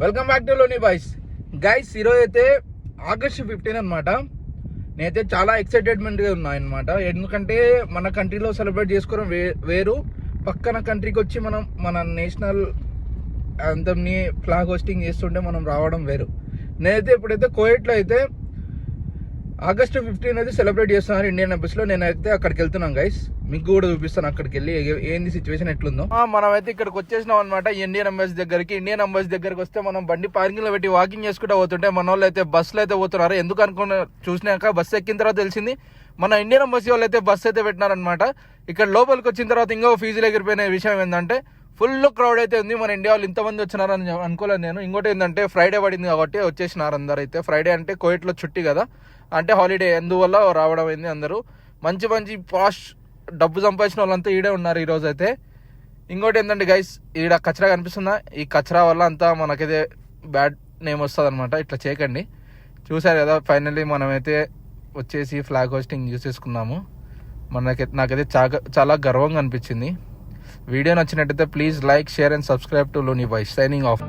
Welcome back to lonely boys guys ఈరోజు అయితే August fifteen అనమాట నేనైతే చాలా ఎక్సైటెడ్మెంట్గా ఉన్నాను అనమాట ఎందుకంటే మన కంట్రీలో సెలబ్రేట్ చేసుకోవడం వే వేరు. పక్కన కంట్రీకి వచ్చి మనం మన నేషనల్ అంతంని ఫ్లాగ్ హోస్టింగ్ చేస్తుంటే మనం రావడం వేరు. నేనైతే ఇప్పుడైతే కోయట్లో అయితే ఆగస్టు ఫిఫ్టీన్ అయితే సెలబ్రేట్ చేస్తున్నారు ఇండియన్ ఎంబసీలో నేనైతే అక్కడికి వెళ్తున్నాం గైస్ మీకు కూడా చూపిస్తాను అక్కడికి వెళ్ళి ఏంది సిచ్యువేషన్ ఎట్లుందో. మనమైతే ఇక్కడికి వచ్చేసినాం అనమాట ఇండియన్ ఎంబసీ దగ్గరికి. ఇండియన్ ఎంబసీ దగ్గరికి వస్తే మనం బండి పార్కింగ్లో పెట్టి వాకింగ్ చేసుకుంటూ పోతుంటే మన వాళ్ళు అయితే బస్సులో అయితే పోతున్నారు. ఎందుకు అనుకున్న చూసినాక బస్సు ఎక్కిన తర్వాత తెలిసింది మన ఇండియన్ ఎంబసీ వాళ్ళు అయితే బస్సు అయితే పెట్టినారనమాట ఇక్కడ లోపలికి వచ్చిన తర్వాత ఇంకో ఫీజులు ఎగిరిపోయిన విషయం ఏంటంటే ఫుల్ క్రౌడ్ అయితే ఉంది. మన ఇండియా వాళ్ళు ఇంతమంది వచ్చినారని అనుకోలేదు నేను. ఇంకోటి ఏంటంటే ఫ్రైడే పడింది కాబట్టి వచ్చేసినారు అందరు అయితే ఫ్రైడే అంటే కోయిట్లో చుట్టి కదా. అంటే హాలిడే ఎందువల్ల రావడం అయింది అందరూ. మంచి మంచి పాష్ డబ్బు సంపాదించిన వాళ్ళంతా ఈడే ఉన్నారు ఈరోజు అయితే ఇంకోటి ఏంటంటే గైస్ ఈడ కచరా కనిపిస్తుందా? ఈ కచరా వల్ల అంతా మనకైతే బ్యాడ్ నేమ్ వస్తుంది అనమాట ఇట్లా చేయకండి. చూసారు కదా ఫైనల్లీ మనమైతే వచ్చేసి ఫ్లాగ్ హోస్టింగ్ యూస్ చేసుకున్నాము. మనకి నాకైతే చాలా చాలా గర్వంగా అనిపించింది. వీడియో నచ్చినట్టయితే please like share and subscribe to lonely boy signing off.